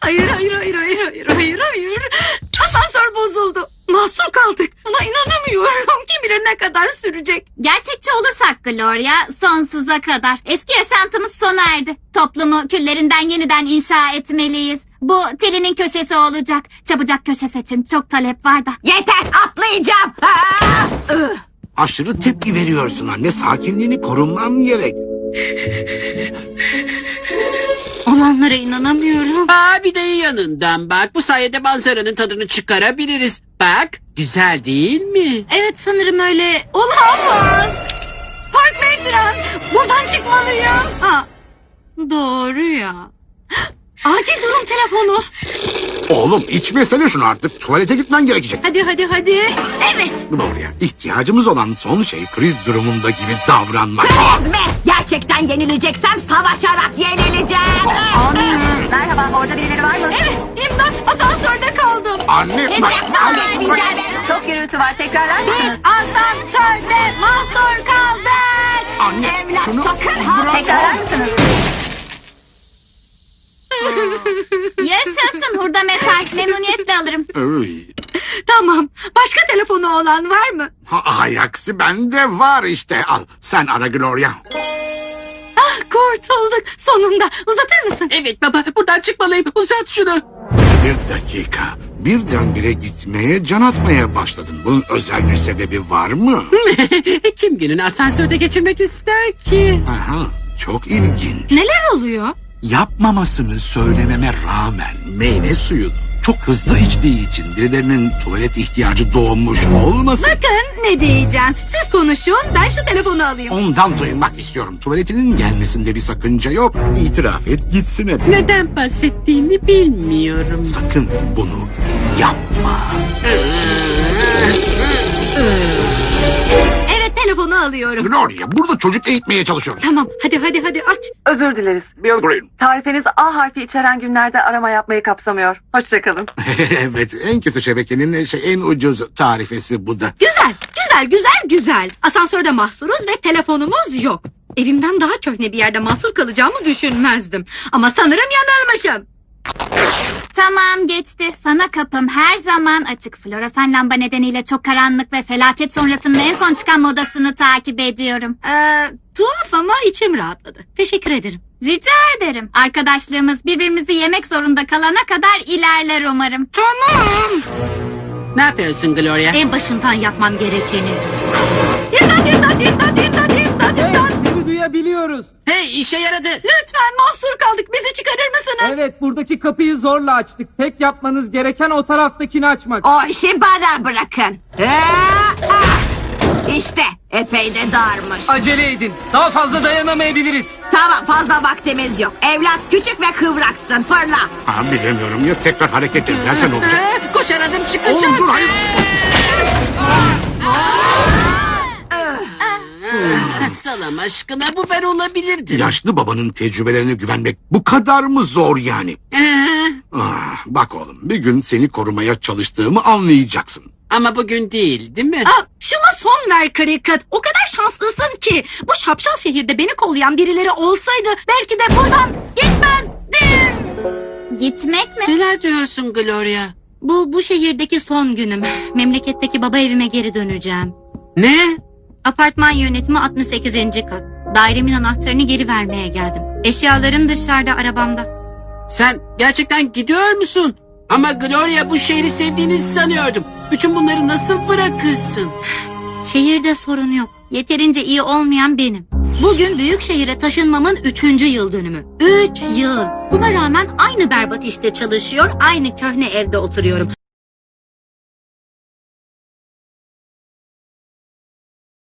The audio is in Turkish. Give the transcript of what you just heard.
Hayır hayır hayır hayır hayır hayır hayır. Asansör bozuldu. Mahsur kaldık. Buna inanamıyorum. Kim bilir ne kadar sürecek. Gerçekçi olursak Gloria sonsuza kadar. Eski yaşantımız sona erdi. Toplumu küllerinden yeniden inşa etmeliyiz. Bu telinin köşesi olacak. Çabucak köşe seçin. Çok talep var da. Yeter atlayacağım. Aa! Ih! Aşırı tepki veriyorsun anne. Sakinliğini korunman gerek. Olanlara inanamıyorum. Aa bir de yanından bak. Bu sayede manzaranın tadını çıkarabiliriz. Bak güzel değil mi? Evet sanırım öyle. Olamaz. Park Bektiren. Buradan çıkmalıyım. Ha, doğru ya. Acil durum telefonu. Oğlum içmesene şunu artık. Tuvalete gitmen gerekecek. Hadi hadi hadi. Evet. Gloria, ihtiyacımız olan son şey kriz durumunda gibi davranmak. Ezme! Gerçekten yenileceksem savaşarak yenileceğim. Merhaba orada birileri var mı? Evet. İmdat asansörde kaldım. Anne bak. Çok gürültü var tekrarlar Biz asansörde mahsur kaldık. Anne Evlat şunu sakın ha. mısınız? Yaşasın hurda metal. Memnuniyetle alırım. Öy. Tamam. Başka telefonu olan var mı? Ha, aksi bende var işte. Al sen ara Gloria. Kurtulduk. Sonunda. Uzatır mısın? Evet baba buradan çıkmalıyım. Uzat şunu. Bir dakika. Birdenbire gitmeye, can atmaya başladın. Bunun özel bir sebebi var mı? Kim günün asansörde geçirmek ister ki? Aha, çok ilginç. Neler oluyor? Yapmamasını söylememe rağmen meyve suyunu çok hızlı içtiği için birilerinin tuvalet ihtiyacı doğmuş olmasın. Bakın ne diyeceğim. Siz konuşun ben şu telefonu alayım. Ondan duymak istiyorum. Tuvaletinin gelmesinde bir sakınca yok. İtiraf et gitsin hadi. Neden bahsettiğini bilmiyorum. Sakın bunu alıyorum. Gloria burada çocuk eğitmeye çalışıyoruz. Tamam hadi hadi hadi aç. Özür dileriz. Bill Green. Tarifeniz A harfi içeren günlerde arama yapmayı kapsamıyor. Hoşçakalın. evet en kötü şebekenin şey, en ucuz tarifesi bu da. Güzel güzel güzel güzel. Asansörde mahsuruz ve telefonumuz yok. Evimden daha köhne bir yerde mahsur kalacağımı düşünmezdim. Ama sanırım yanılmışım. Tamam geçti. Sana kapım her zaman açık. Floresan lamba nedeniyle çok karanlık ve felaket sonrasında en son çıkan modasını takip ediyorum. Ee, tuhaf ama içim rahatladı. Teşekkür ederim. Rica ederim. Arkadaşlığımız birbirimizi yemek zorunda kalana kadar ilerler umarım. Tamam. Ne yapıyorsun Gloria? En başından yapmam gerekeni. İmdat imdat imdat imdat imdat imdat. Seni duyabiliyoruz. Hey işe yaradı. Lütfen mahsur kaldık. Bizi çıkarır mısınız? Evet buradaki kapıyı zorla açtık. Tek yapmanız gereken o taraftakini açmak. O işi bana bırakın. Aa, ah! İşte epey de darmış. Acele edin. Daha fazla dayanamayabiliriz. Tamam fazla vaktimiz yok. Evlat küçük ve kıvraksın fırla. Ha, bilemiyorum ya tekrar hareket edersen olacak. Ee, Koşar adım çıkacak. Oğlum dur hayır. Salam aşkına bu ben olabilirdim. Yaşlı babanın tecrübelerine güvenmek bu kadar mı zor yani? Ah, bak oğlum bir gün seni korumaya çalıştığımı anlayacaksın. ama bugün değil değil mi? Aa, şuna son ver Kriket. O kadar şanslısın ki. Bu şapşal şehirde beni kollayan birileri olsaydı belki de buradan gitmezdim. Gitmek mi? Neler diyorsun Gloria? Bu bu şehirdeki son günüm. Memleketteki baba evime geri döneceğim. Ne? Apartman yönetimi 68. kat. Dairemin anahtarını geri vermeye geldim. Eşyalarım dışarıda arabamda. Sen gerçekten gidiyor musun? Ama Gloria bu şehri sevdiğini sanıyordum. Bütün bunları nasıl bırakırsın? Şehirde sorun yok. Yeterince iyi olmayan benim. Bugün büyük şehire taşınmamın üçüncü yıl dönümü. Üç yıl. Buna rağmen aynı berbat işte çalışıyor, aynı köhne evde oturuyorum.